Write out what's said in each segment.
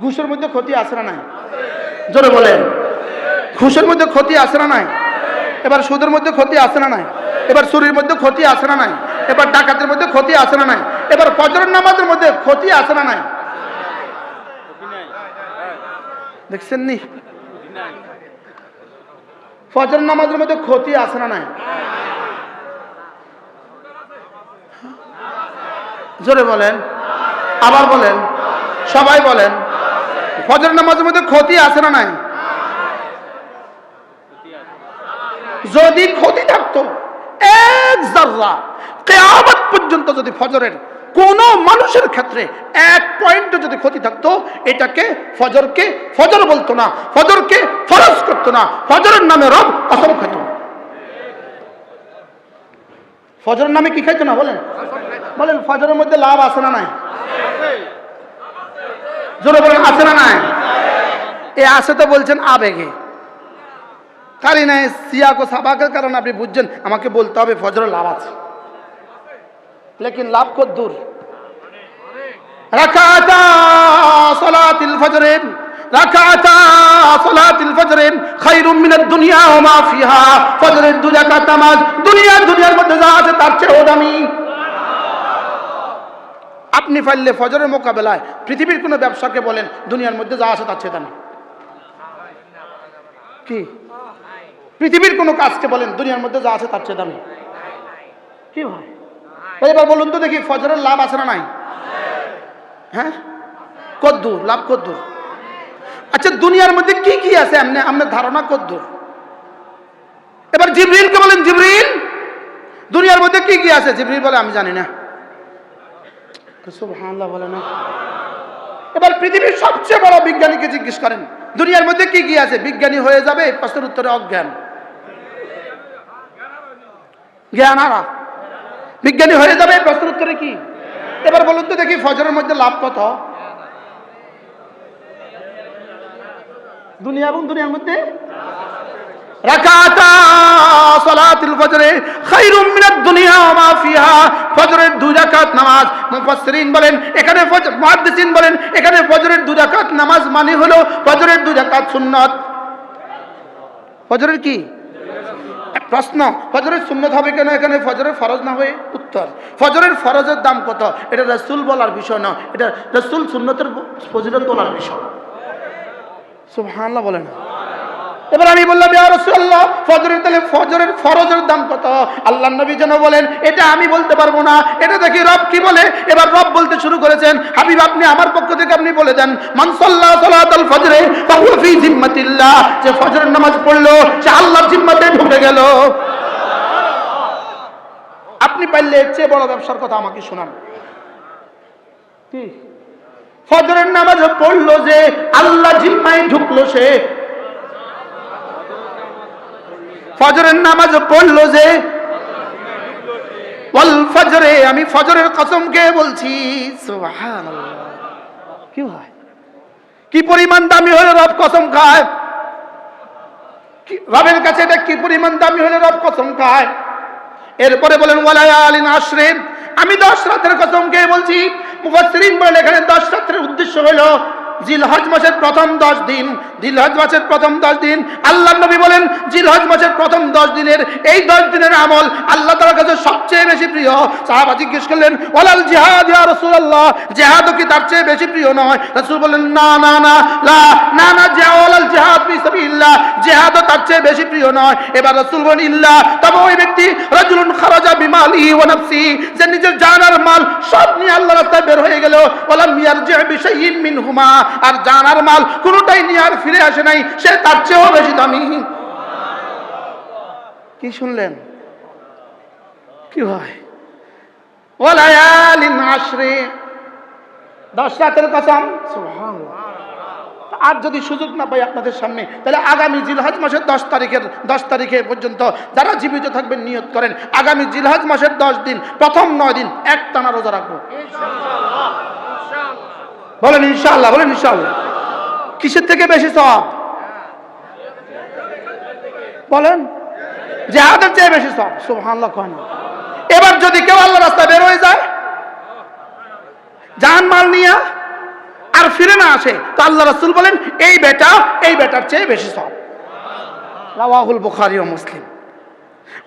ঘুষের মধ্যে ক্ষতি আসে না নাই? জোরে বলেন। ঘুষের মধ্যে ক্ষতি আসে না নাই? এবার সুদের মধ্যে ক্ষতি আসে না নাই? এবার চুরির মধ্যে ক্ষতি আসে না নাই? এবার ডাকাতের মধ্যে ক্ষতি আসে না নাই? এবার ফজরের নামাজের মধ্যে ক্ষতি আসে না নাই? দেখছেন নি? ফজর নামাজের মধ্যে ক্ষতি আসে না নাই? জোরে বলেন। আবার বলেন। সবাই বলেন। ফজর নামাজের মধ্যে ক্ষতি আছে না নাই? যদি ক্ষতি থাকতো, এক জাররা কেয়ামত পর্যন্ত যদি ফজরের কোন মানুষের ক্ষেত্রে এক পয়েন্টে যদি ক্ষতি থাকতো, এটাকে ফজরকে ফজর বলতো না, ফজরকে ফরজ করতো না, ফজরের নামে রব কসম খেত ফজরের নামে কি খাইতো না বলেন? বলেন, ফজরের মধ্যে লাভ আছে না নাই? জোরে বলেন আছে না নাই? এ আছে তো বলছেন আবেগে। কারি নাই, সিয়াক সাবাকের কারণে আপনি বুঝছেন, আমাকে বলতে হবে, ফজরের লাভ আছে। লেকিন লাভ কত দূর? দুনিয়া ওয়া মা দুনিয়ার মধ্যে যা আছে তার চেয়েও দামি। আপনি পারলে ফজরের মোকাবেলায় পৃথিবীর কোনো ব্যবসাকে বলেন, দুনিয়ার মধ্যে যা আছে তার চেয়ে দামি। কি? পৃথিবীর কোনো কাজকে বলেন, দুনিয়ার মধ্যে যা আছে তার চেয়ে দামি। কি ভাই? এবার বলুন তো দেখি, ফজরের লাভ আছে না নাই? হ্যাঁ? কদ্দূর, লাভ কদ্দূর। আচ্ছা দুনিয়ার মধ্যে কি কি আছে? এমনি আপনার ধারণা কদ্দূর। এবার জিবরিলকে বলেন, জিবরিল, দুনিয়ার মধ্যে কি কি আছে? জিবরিল বলে, আমি জানি না। এবার পৃথিবীর সবচেয়ে বড় বিজ্ঞানীকে জিজ্ঞেস করেন, দুনিয়ার মধ্যে কি কি আছে? বিজ্ঞানী হয়ে যাবে, প্রশ্নের উত্তরে অজ্ঞান। জ্ঞান হারা। বিজ্ঞানী হয়ে যাবে, প্রশ্নের উত্তরে কি? এবার বলুন তো দেখি ফজরের মধ্যে লাভ কত? দুনিয়া এবং দুনিয়ার মধ্যে? রাকাতা বলেন বলেন মানে প্রশ্ন, ফজরের সুন্নত হবে কেন? এখানে ফজরের ফরজ না হয়ে উত্তর। ফজরের ফরজের দাম কত? এটা রসুল বলার বিষয় না, এটা রসুল সুন্নতের ফজিলত বলার বিষয়। সুবহানাল্লাহ বলে না। এবার আমি বললাম ফজরের তাহলে ফজরের ফরজের দাম কত? আল্লাহ নবী যেন বলেন, এটা আমি বলতে পারব না, এটা দেখি রব কি বলে? এবার রব বলতে শুরু করেছেন, হাবিব, আপনি আমার পক্ষ থেকে আপনি বলে দেন ফজরে ফি জিম্মাতিল্লাহ, যে ফজরের নামাজ পড়ল, সে আল্লাহর জিম্মাতে ঢুকে গেল। আপনি পারলে এর চেয়ে বড় ব্যবসার কথা আমাকে শোনান। ফজরের নামাজ পড়ল যে আল্লাহ জিম্মায় ঢুকলো সে। ফজরের নামাজ পড়ল যে ফজরে, আমি ফজরের কসমকে বলছি কি হয় কি পরিমাণ দামি হলে রব কসম খায়? রবের কাছে এটা কি পরিমাণ দামি হলে রব কসম খায়? এরপরে বলেন ওয়ালায়ালিন আশরে আমি দশ রাতের কসম কে বলছি, মুফাসসিরিন বলেন, এখানে দশ রাতের উদ্দেশ্য হলো জিলহজ মাসের প্রথম দশ দিন, জিলহজ মাসের প্রথম দশ দিন আল্লাহ নবী বলেন, জিলহজ মাসের প্রথম দশ দিনের এই দশ দিনের আমল আল্লাহ তাআলার কাছে সবচেয়ে বেশি প্রিয়। সাহাবা জিজ্ঞেস করলেন, ওয়ালাল জিহাদ ইয়া রাসূলুল্লাহ? জিহাদও কি তার চেয়ে বেশি প্রিয় নয়? রাসূল বললেন, না না না, লা, না না জিহাওয়ালাল জিহাদ ফি সাবিলিল্লাহ, জিহাদও তার চেয়ে বেশি প্রিয় নয়। এবার রাসূল বলেন, ইল্লা, তবে ওই ব্যক্তি রাজুলুন খারাজা বিমালিহি ওয়া নাফসি যে নিজের জান আর মাল সব নিয়ে আল্লাহর রাস্তায় বের হয়ে গেল। ওয়ালাম ইয়ারজি বিশাইয়িন মিনহুমা আর জান আর মাল কোনোটাই নিয়ে আর ফিরে আসে নাই, সে তার চেয়েও বেশি দামি। কি শুনলেন? কি হয়? দশ রাতের কসম? আর যদি সুযোগ না পাই আপনাদের সামনে, তাহলে আগামী জিলহজ মাসের দশ তারিখের, দশ তারিখে পর্যন্ত যারা জীবিত থাকবেন নিয়ত করেন, আগামী জিলহজ মাসের দশ দিন, প্রথম নয় দিন এক টানা রোজা রাখব। বলেন ইনশাআল্লাহ বলেন ইনশাআল্লাহ। কিসের থেকে বেশি সব বলেন, জেহাদের চেয়ে বেশি সব সুবহানাল্লাহ এবার যদি কেউ আল্লাহ রাস্তায় বের হয়ে যায় জান মাল নিয়া আর ফিরে না আসে, তো আল্লাহ রাসূল বলেন, এই বেটা, এই বেটার চেয়ে বেশি সব রাওয়াহুল বুখারি ও মুসলিম।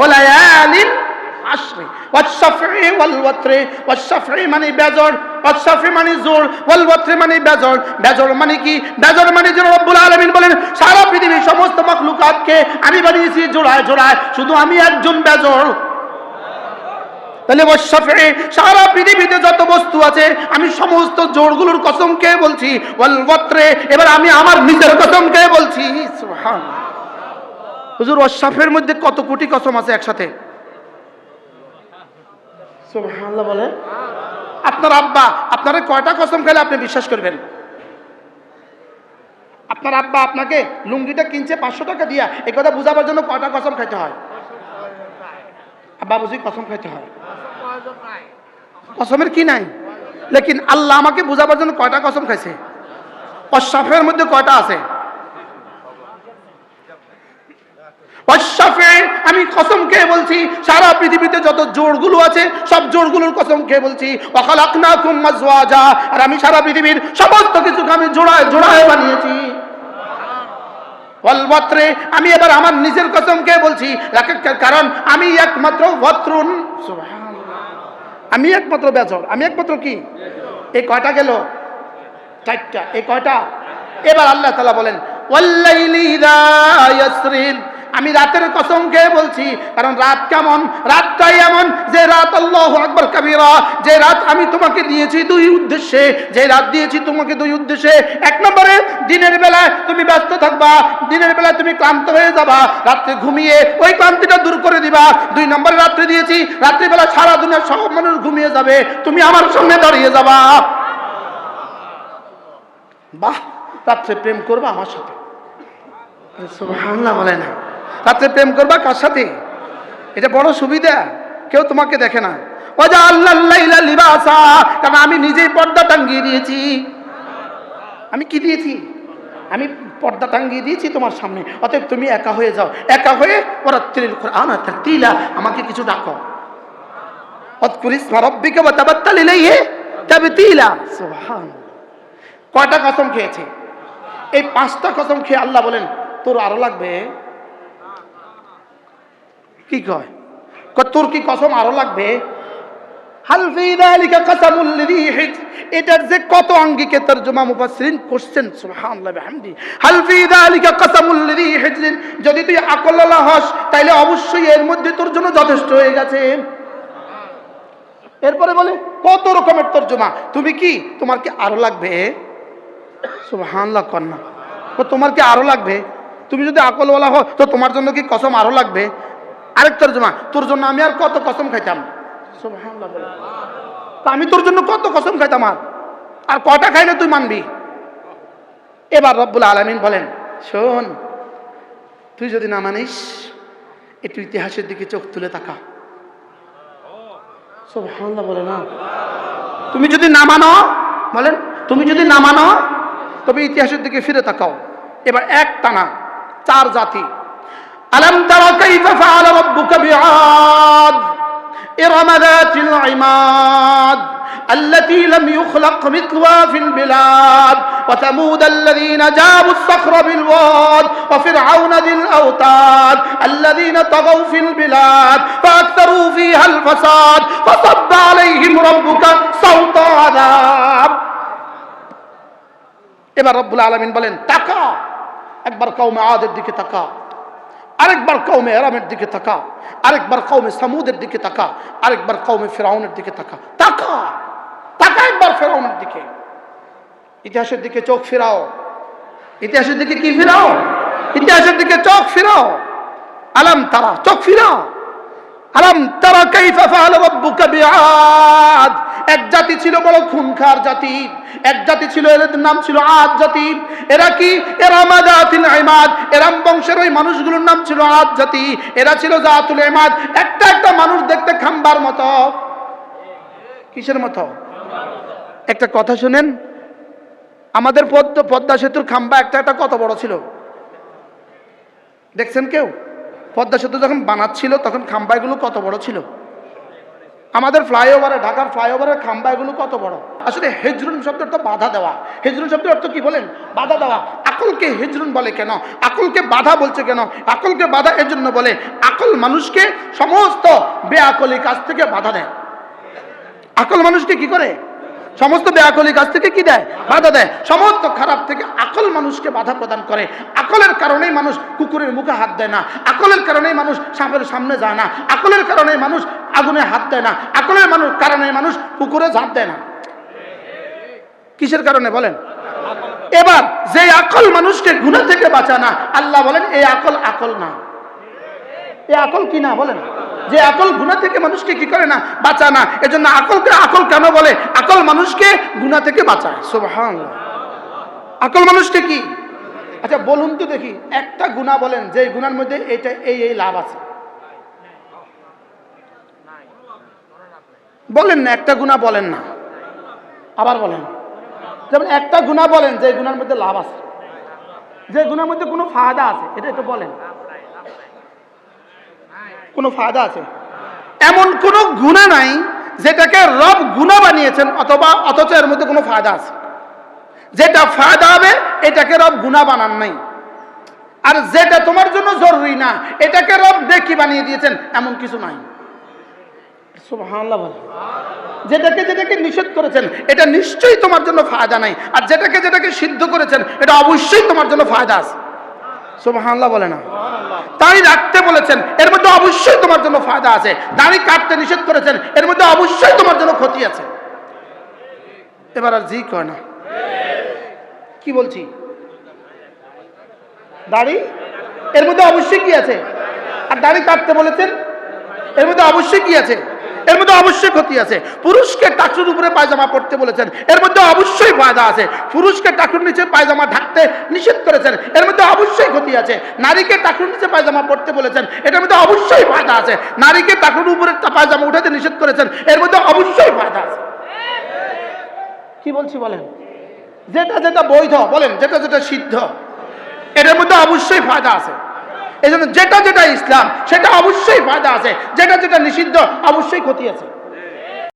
ওলায়ালিন আশরি ওয়াশফি ওয়াল ওয়াতরি ওয়াশফি মানে বেজর। ওয়াশফি মানে জোর। ওয়াল ওয়াতরি মানে বেজর। বেজর মানে কি? বেজর মানে যে রব্বুল আলামিন বলেন, সারা পৃথিবীর সমস্ত মাখলুকাতকে আমি বানিয়েছি জোড়ায় জোড়ায়, শুধু আমি একজন বেজর। তাহলে ওয়াশফি সারা পৃথিবীতে যত বস্তু আছে, আমি সমস্ত জোড়গুলোর কসম কে বলছি ওয়াল ওয়াতরে এবার আমি আমার নিজের কসম কে বলছি, সুবহানাল্লাহ। হুজুর ওয়াশফের মধ্যে কত কোটি কসম আছে একসাথে? সুবহানাল্লাহ আপনার আব্বা, আপনারা কয়টা কসম খেলে আপনি বিশ্বাস করবেন? আপনার আব্বা আপনাকে লুঙ্গিটা কিনছে পাঁচশো টাকা দিয়া এই কথা বুঝাবার জন্য কয়টা কসম খাইতে হয়? আব্বা বুঝি কসম খাইতে হয়। কসমের কি নাই? লেকিন আল্লাহ আমাকে বুঝাবার জন্য কয়টা কসম খাইছে? অশাফের মধ্যে কয়টা আছে? আমি কসম খেয়ে বলছি, সারা পৃথিবীতে যত জোড়গুলো আছে, সব জোড়গুলোর কসম খেয়ে বলছি আর আমি সারা পৃথিবীর সমস্ত কিছুকে আমি জোড়ায় জোড়ায় বানিয়েছি। আমি এবার আমার নিজের কসম খেয়ে বলছি কারণ আমি একমাত্র সুবহানাল্লাহ। আমি একমাত্র বেজর, আমি একমাত্র কি? এই কয়টা গেল? চারটা। এই কয়টা? এবার আল্লাহ তালা বলেন আমি রাতের কসম খেয়ে বলছি, কারণ রাত কেমন? রাতটাই এমন যে রাত আল্লাহ আকবর কাবিরা, যে রাত আমি তোমাকে দিয়েছি দুই উদ্দেশ্যে, যে রাত দিয়েছি তোমাকে দুই উদ্দেশ্যে। এক নম্বরে, দিনের বেলায় তুমি ব্যস্ত থাকবা, দিনের বেলায় তুমি ক্লান্ত হয়ে যাবা, রাত্রে ঘুমিয়ে ওই ক্লান্তিটা দূর করে দিবা। দুই নম্বরে, রাত্রে দিয়েছি, রাত্রিবেলা সারা দুনিয়ার সব মানুষ ঘুমিয়ে যাবে, তুমি আমার সঙ্গে দাঁড়িয়ে যাবা। বাহ, রাত্রে প্রেম করবা আমার সাথে। সুবহানাল্লাহ বলে না। রাত্রে প্রেম করবা কার সাথে? এটা বড় সুবিধা, কেউ তোমাকে দেখে না। আল্লাহ লিবাসা, কারণ আমি নিজেই পর্দা টাঙ্গিয়ে দিয়েছি। আমি কি দিয়েছি? আমি পর্দা টাঙ্গিয়ে দিয়েছি তোমার সামনে। অতএব তুমি একা হয়ে যাও। একা হয়ে ওরা তিল আনা তিলা আমাকে কিছু ডাকো। অতকুরিস রব্বিকে বা তাবাত্তাল ইলাইহি তাবতিলা। সুবহানাল্লাহ। কয়টা কসম খেয়েছে? এই পাঁচটা কসম খেয়ে আল্লাহ বলেন, তোর আরও লাগবে? কি কয়? তোর কি কসম আরও লাগবে? এটার যে কত তরজমা মুফাসসিরিন করছেন যদি তুই আকললা হস, তাইলে অবশ্যই এর মধ্যে তোর জন্য যথেষ্ট হয়ে গেছে। এরপরে বলে, কত রকমের তর্জমা? তুমি কি? তোমার কি আরও লাগবে? সুবহানাল্লাহ কন্যা তোমার কি আরও লাগবে? তুমি যদি আকলওয়ালা হো তো তোমার জন্য কি কসম আরও লাগবে? আরেক তর্জমা, তোর জন্য আমি আর কত কসম খাইতাম? আমি তোর জন্য কত কসম খাইতাম আর? আর কটা খাইলে তুই মানবি? এবার রব্বুল আলামিন বলেন, শোন, তুই যদি না মানিস, একটু ইতিহাসের দিকে চোখ তুলে তাকা সুবহানাল্লাহ বলে না। তুমি যদি না মানো, বলেন, তুমি যদি না মানো, তবে ইতিহাসের দিকে ফিরে তাকাও। এবার এক টানা, চার জাতি আলম তারা কাইফা ফাআলা রাব্বুকা বিআদ ইরম যাতিল ইমাদ التي لم يخلق مثلها في البلاد وثمود الذين جابوا الصخر بالواد وفرعون ذي الأوتاد الذين طغوا في البلاد فأكثروا فيها الفساد فصب عليهم ربك صوت عذاب এবার রব্বুল আলমিন বলেন তাকা একবার কৌমে আদের দিকে তাকা আরেকবার কৌমে আরামের দিকে তাকা, আরেকবার কৌমে সামুদের দিকে তাকা, আরেকবার কৌমে ফেরাউনের দিকে তাকা। তাকা! তাকা একবার ফেরাউনের দিকে। ইতিহাসের দিকে চোখ ফেরাও। ইতিহাসের দিকে কি ফিরাও? ইতিহাসের দিকে চোখ ফিরাও। আলাম তারা, চোখ ফিরাও। আলম তারা কাইফা ফাআলা রাব্বুকা বিআদ। এক জাতি ছিল বড় খুনখার জাতি, এক জাতি ছিল এদের নাম ছিল আদ জাতি। এরা কি? এরা মাদাতিল ইমাদ। এরাম বংশের ওই মানুষগুলোর নাম ছিল আদ জাতি। এরা ছিল জাতুল ইমাদ। একটা একটা মানুষ দেখতে খাম্বার মতো। কিসের মতো? একটা কথা শুনেন, আমাদের পদ্ম পদ্মা সেতুর খাম্বা একটা একটা কত বড় ছিল? দেখছেন কেউ? পদ্মা সেতু যখন বানাচ্ছিল, তখন খাম্বাইগুলো কত বড় ছিল? আমাদের ফ্লাইওভারে, ঢাকার ফ্লাইওভারের খাম্বা এগুলো কত বড়? আসলে হেজরুন শব্দের তো বাধা দেওয়া। হেজরুন শব্দের অর্থ কি বলেন? বাধা দেওয়া। আকলকে হেজরুন বলে কেন? আকলকে বাধা বলছে কেন? আকলকে বাধা এর জন্য বলে, আকল মানুষকে সমস্ত বেআকলি কাজ থেকে বাধা দেয়। আকল মানুষকে কি করে? সমস্ত বেআকলি কাজ থেকে কি দেয়? বাধা দেয়। সমস্ত খারাপ থেকে আকল মানুষকে বাধা প্রদান করে। আকলের কারণেই মানুষ কুকুরের মুখে হাত দেয় না। আকলের কারণেই মানুষ সাপের সামনে যায় না। আকলের কারণেই মানুষ আগুনে হাত দেয় না। আকলের মানুষ কারণে মানুষ পুকুরে ঝাঁপ দেয় না। কিসের কারণে বলেন? এবার যে আকল মানুষকে গুণা থেকে বাঁচা না, আল্লাহ বলেন এই আকল আকল না। এই আকল কি না বলেন? যে আকল গুণা থেকে মানুষকে কি করে না বাঁচা না? এজন্য আকলকে আকল কেন বলে? আকল মানুষকে গুণা থেকে বাঁচায়। সুবহান আকল মানুষকে কি? আচ্ছা বলুন তো দেখি, একটা গুণা বলেন যে গুণার মধ্যে এটা, এই এই লাভ আছে। বলেন না, একটা গুণা বলেন না। আবার বলেন। যেমন একটা গুণা বলেন যে গুণার মধ্যে লাভ আছে। যে গুণার মধ্যে কোনো ফায়দা আছে, এটা একটু বলেন। কোনো ফায়দা আছে? এমন কোনো গুণা নাই যেটাকে রব গুণা বানিয়েছেন অথবা অথচ এর মধ্যে কোনো ফায়দা আছে। যেটা ফায়দা হবে এটাকে রব গুণা বানান নাই। আর যেটা তোমার জন্য জরুরি না এটাকে রব দেখি বানিয়ে দিয়েছেন এমন কিছু নাই। যেটাকে যেটাকে নিষেধ করেছেন এটা নিশ্চয়ই তোমার জন্য ফায়দা নাই। আর যেটাকে যেটাকে সিদ্ধ করেছেন এটা অবশ্যই তোমার জন্য ফায়দা আছে। সুবহানাল্লাহ বলে না। দাড়ি রাখতে বলেছেন, এর মধ্যে অবশ্যই তোমার জন্য ফায়দা আছে। দাড়ি কাটতে নিষেধ করেছেন, এর মধ্যে অবশ্যই তোমার জন্য ক্ষতি আছে। এবার আর জি কয় না। কি বলছি? দাড়ি? এর মধ্যে অবশ্যই কি আছে? আর দাড়ি কাটতে বলেছেন, এর মধ্যে অবশ্যই কি আছে? এর মধ্যে অবশ্যই ক্ষতি আছে। পুরুষকে টাকুর উপরে পায়জামা পড়তে বলেছেন, এর মধ্যে অবশ্যই ফায়দা আছে। পুরুষকে টাকুর নিচে পায়জামা ঢাকতে নিষেধ করেছেন, এর মধ্যে অবশ্যই ক্ষতি আছে। নারীকে টাকুর নিচে পায়জামা পড়তে বলেছেন, এটার মধ্যে অবশ্যই ফায়দা আছে। নারীকে টাকুর উপরে পায়জামা উঠাতে নিষেধ করেছেন, এর মধ্যে অবশ্যই ফায়দা আছে। কি বলছি বলেন? যেটা যেটা বৈধ, বলেন, যেটা যেটা সিদ্ধ, এটার মধ্যে অবশ্যই ফায়দা আছে। এই যেটা যেটা ইসলাম সেটা অবশ্যই ফায়দা আছে। যেটা যেটা নিষিদ্ধ অবশ্যই ক্ষতি আছে।